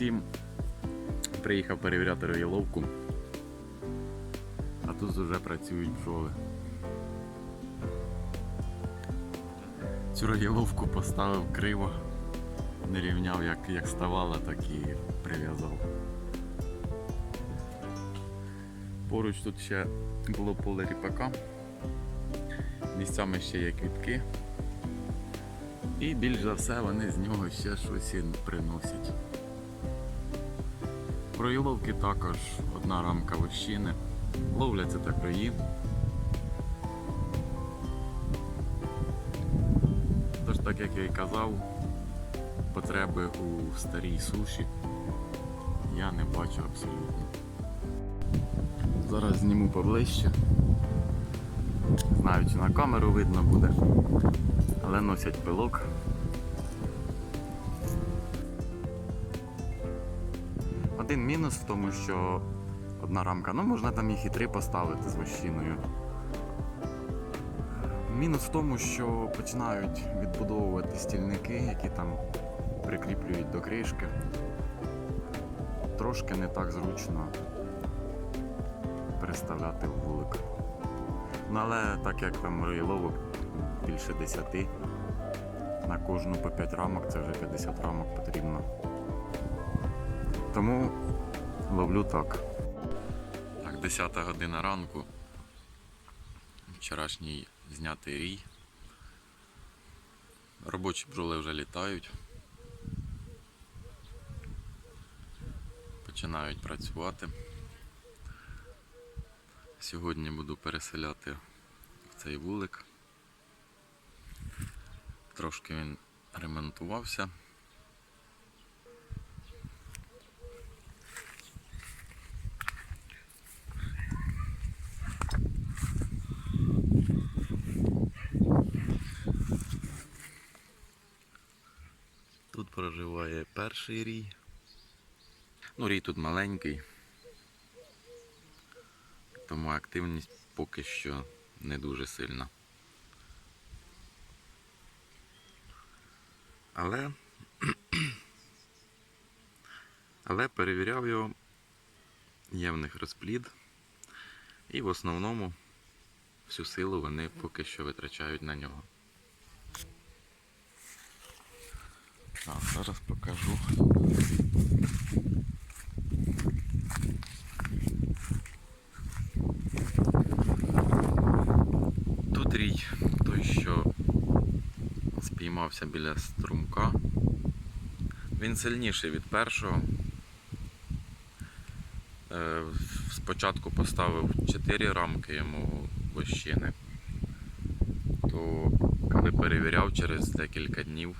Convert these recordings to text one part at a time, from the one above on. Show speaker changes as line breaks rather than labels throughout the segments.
Привіт! Приїхав перевіряти роїловку. А тут вже працюють бджоли. Цю роїловку поставив криво, не рівняв як, як ставала, так і прив'язав. Поруч тут ще було поле ріпака. Місцями ще є квітки. І більш за все вони з нього ще щось приносять. Проїловки також одна рамка вощини. Ловляться так рої. Тож, так як я і казав, потреби у старій суші я не бачу абсолютно. Зараз зніму поближче. Знаю, чи на камеру видно буде, але носять пилок. Один мінус в тому, що одна рамка, ну можна там їх і три поставити з вощиною. Мінус в тому, що починають відбудовувати стільники, які там прикріплюють до кришки. Трошки не так зручно переставляти в вулик. Ну але так як там роїловок більше 10, на кожну по 5 рамок, це вже 50 рамок потрібно. Тому ловлю так. Так, 10 година ранку. Вчорашній знятий рій. Робочі бджоли вже літають. Починають працювати. Сьогодні буду переселяти в цей вулик. Трошки він ремонтувався. Тут проживає перший рій. Ну, рій тут маленький, тому активність поки що не дуже сильна. Але, але перевіряв його, є в них розплід, і в основному всю силу вони поки що витрачають на нього. Так, зараз покажу. Тут рій той, що спіймався біля струмка. Він сильніший від першого. Е, Спочатку поставив 4 рамки йому вощини, то коли перевіряв через декілька днів,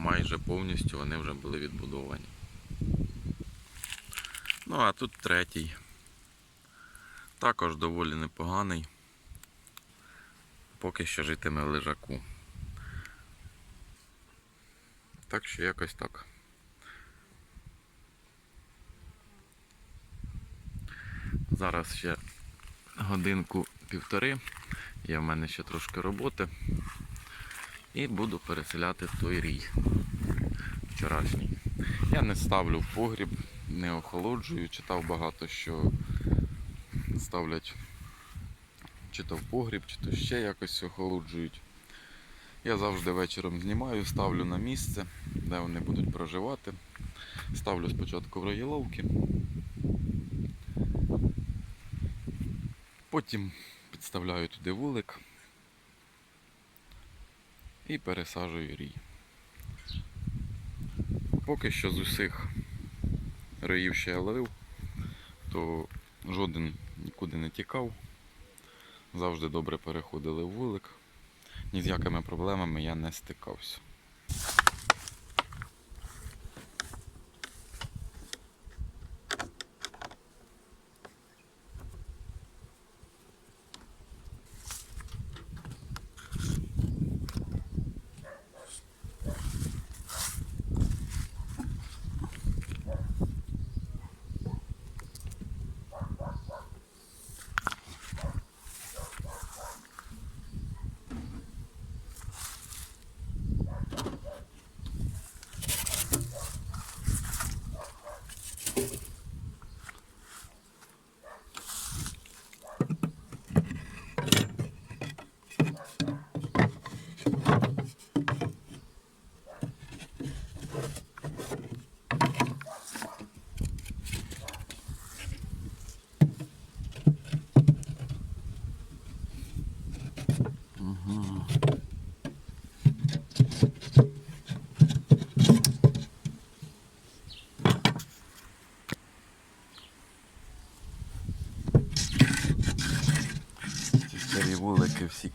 майже повністю вони вже були відбудовані. Ну а тут третій. Також доволі непоганий. Поки що житиме в лежаку. Так що якось так. Зараз ще годинку півтори. Є в мене ще трошки роботи. І буду переселяти той рій вчорашній. Я не ставлю в погріб, не охолоджую, читав багато, що ставлять чи то в погріб, чи то ще якось охолоджують. Я завжди вечором знімаю, ставлю на місце, де вони будуть проживати. Ставлю спочатку в роїловки. Потім підставляю туди вулик і пересаджую рій. Поки що з усіх роїв, що я ловив, то жоден нікуди не тікав. Завжди добре переходили в вулик. Ні з якими проблемами я не стикався.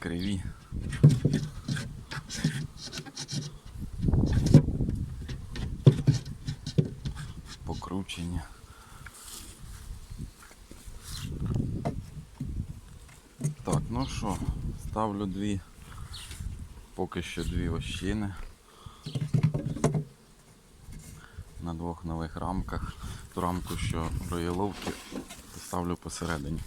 Криві. Покручені. Так, ну що, ставлю дві, поки що дві ощини на двох нових рамках. Ту рамку, що роєловки, ставлю посередині.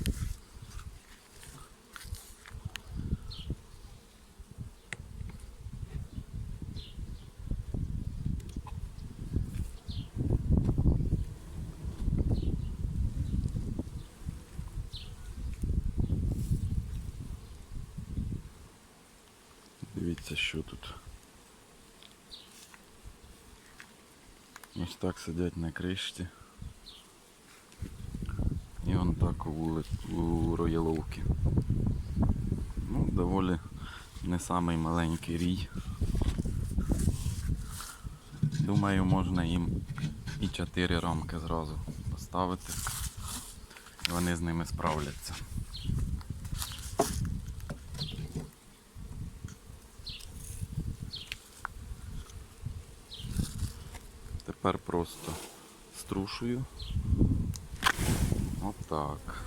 Дивіться, що тут. Ось так сидять на кришці. І он так у, вули... у рояловки. Ну, доволі не самий маленький рій. Думаю, можна їм і чотири рамки зразу поставити. Вони з ними справляться. Тепер просто струшую. Отак.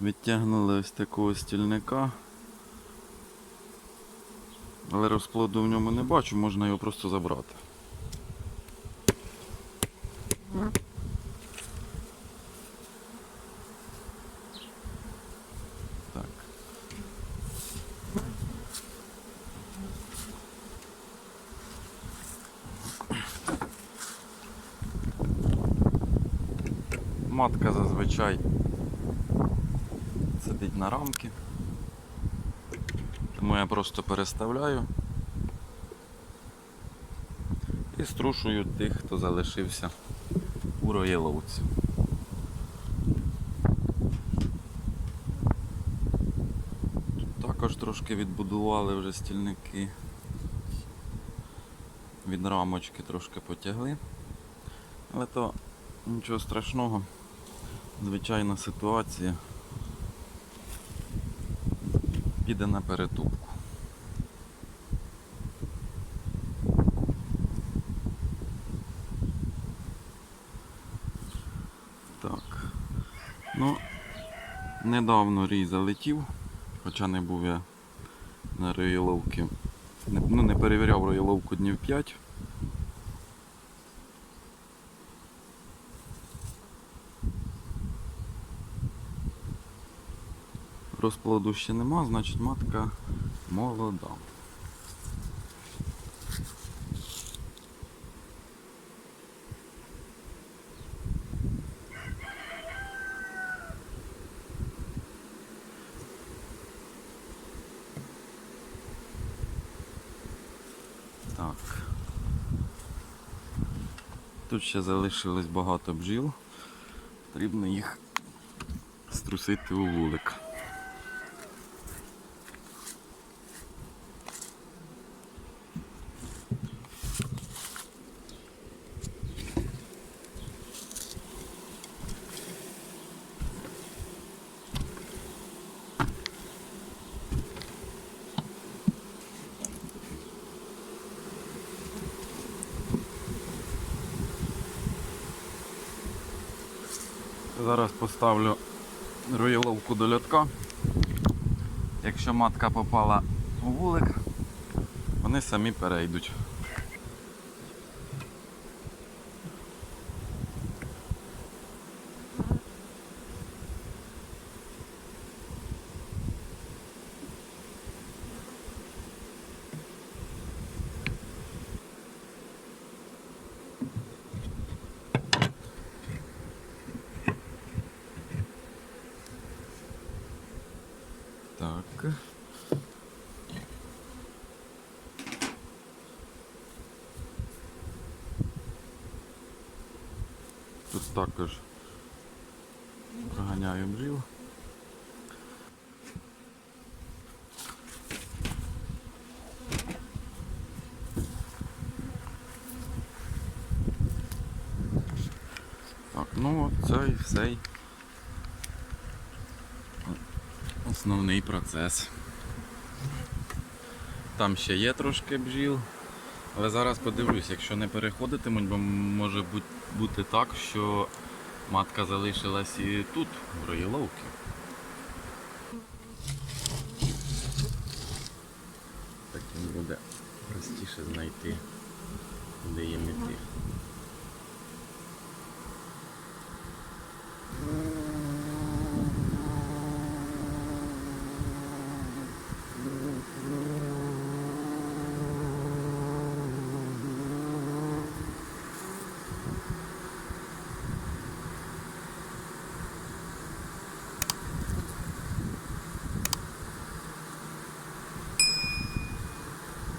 Відтягнули ось такого стільника. Але розплоду в ньому не бачу, можна його просто забрати. Так. Матка зазвичай сидить на рамки. Тому я просто переставляю і струшую тих, хто залишився у роєловці. Тут також трошки відбудували вже стільники. Від рамочки трошки потягли. Але то нічого страшного. Звичайна ситуація. Піде на перетупку. Так. Ну, недавно рій залетів, хоча не був я на роєловці. Ну, не перевіряв роєловку днів 5. Розплоду ще нема, значить матка молода. Так. Тут ще залишилось багато бджіл. Потрібно їх струсити у вулик. Зараз поставлю роєловку до льотка. Якщо матка попала у вулик, вони самі перейдуть. також проганяю бджіл. Так, ну от це і все основний процес. Там ще є трошки бджіл. Але зараз подивлюсь, якщо не переходитимуть, бо може бути так, що матка залишилась і тут, в роїловці. Так їм буде простіше знайти, де їм іти.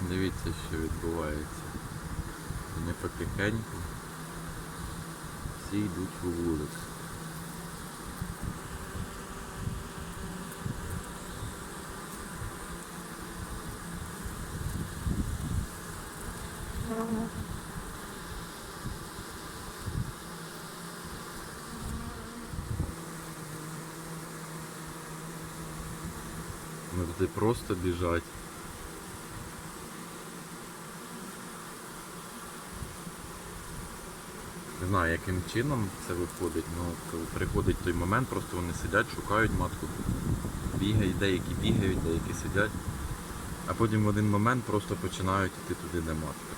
Дивіться, відбувається. Вони потихеньку всі йдуть у вулицю. Ну просто біжать. Знаю, яким чином це виходить, ну коли приходить той момент, просто вони сидять, шукають матку, бігають, деякі бігають, деякі сидять, а потім в один момент просто починають йти туди, де матка.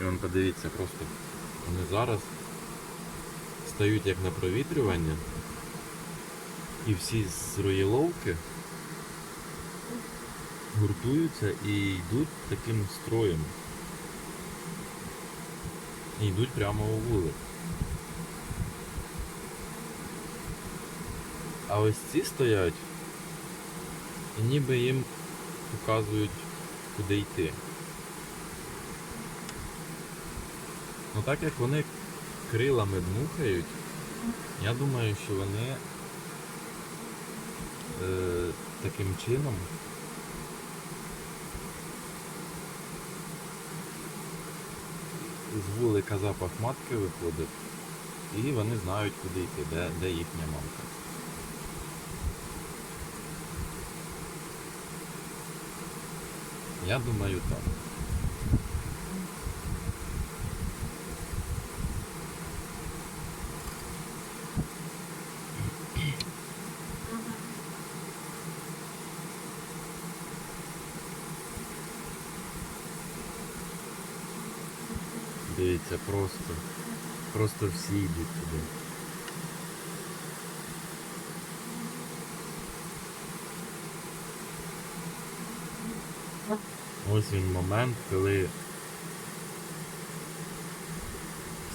І вон подивіться, просто вони зараз стають як на провітрювання, і всі з роєловки гуртуються і йдуть таким строєм. І йдуть прямо у вулицю. А ось ці стоять і ніби їм показують, куди йти. Ну так як вони крилами дмухають, я думаю, що вони е, таким чином з вулика запах матки виходить, і вони знають, куди йти, де, де їхня мамка. Я думаю так. Дивіться, просто, просто всі йдуть туди. Ось він момент, коли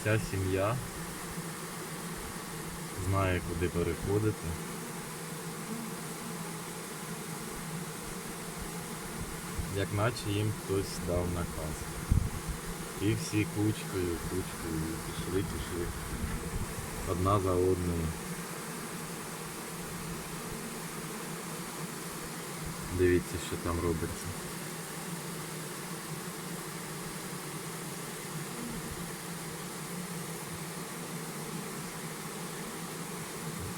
вся сім'я знає, куди переходити. Як наче їм хтось дав наказ. І всі кучкою, кучкою пішли, пішли. Одна за одною. Дивіться, що там робиться.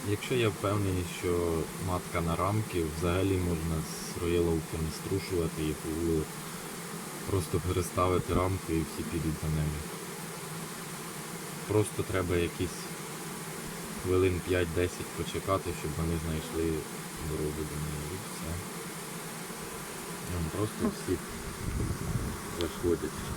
Якщо я впевнений, що матка на рамки, взагалі можна з рояловки не струшувати у вулиць. Просто переставити рамки і всі підуть за нею. Просто треба якісь хвилин 5-10 почекати, щоб вони знайшли дорогу до неї і все. Просто всі заходять.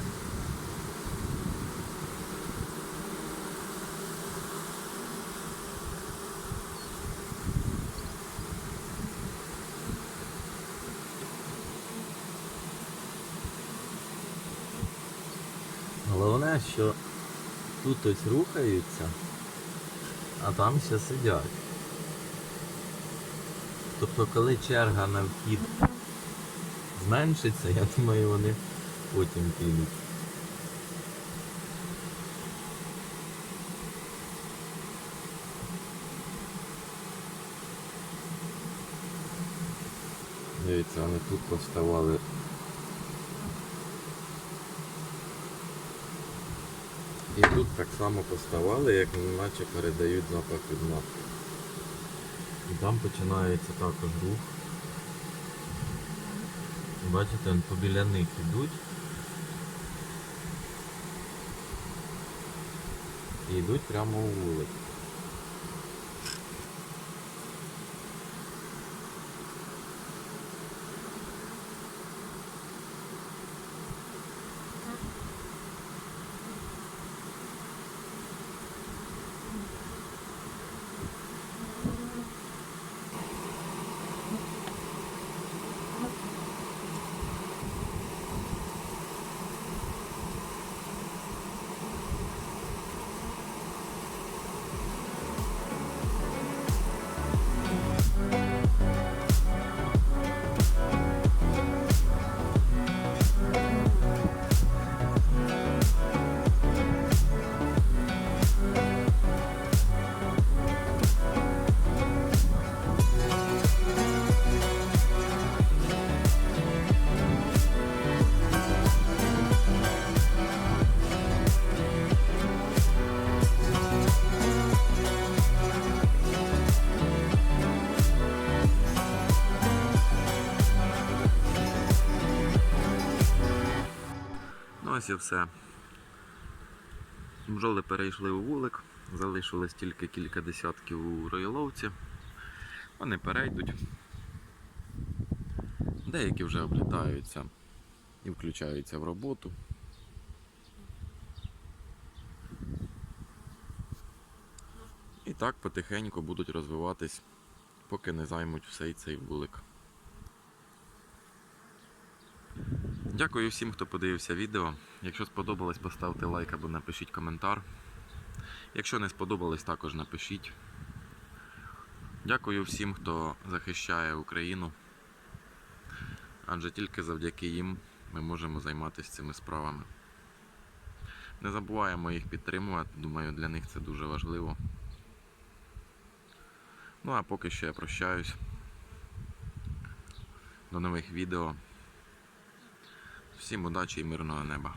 Що тут ось рухаються, а там ще сидять. Тобто коли черга на вхід зменшиться, я думаю, вони потім підуть. Дивіться, вони тут поставали І тут так само поставали, як наче передають запах від нас. І там починається також рух. Бачите, побіля них ідуть. І йдуть прямо у вулицю. Ось і все. Бджоли перейшли у вулик, залишилось тільки кілька десятків у роїловці. Вони перейдуть. Деякі вже облітаються і включаються в роботу. І так потихеньку будуть розвиватись, поки не займуть всей цей вулик. Дякую всім, хто подивився відео. Якщо сподобалось, поставте лайк або напишіть коментар. Якщо не сподобалось, також напишіть. Дякую всім, хто захищає Україну. Адже тільки завдяки їм ми можемо займатися цими справами. Не забуваємо їх підтримувати, думаю, для них це дуже важливо. Ну а поки що я прощаюсь. До нових відео. Всім удачі і мирного неба.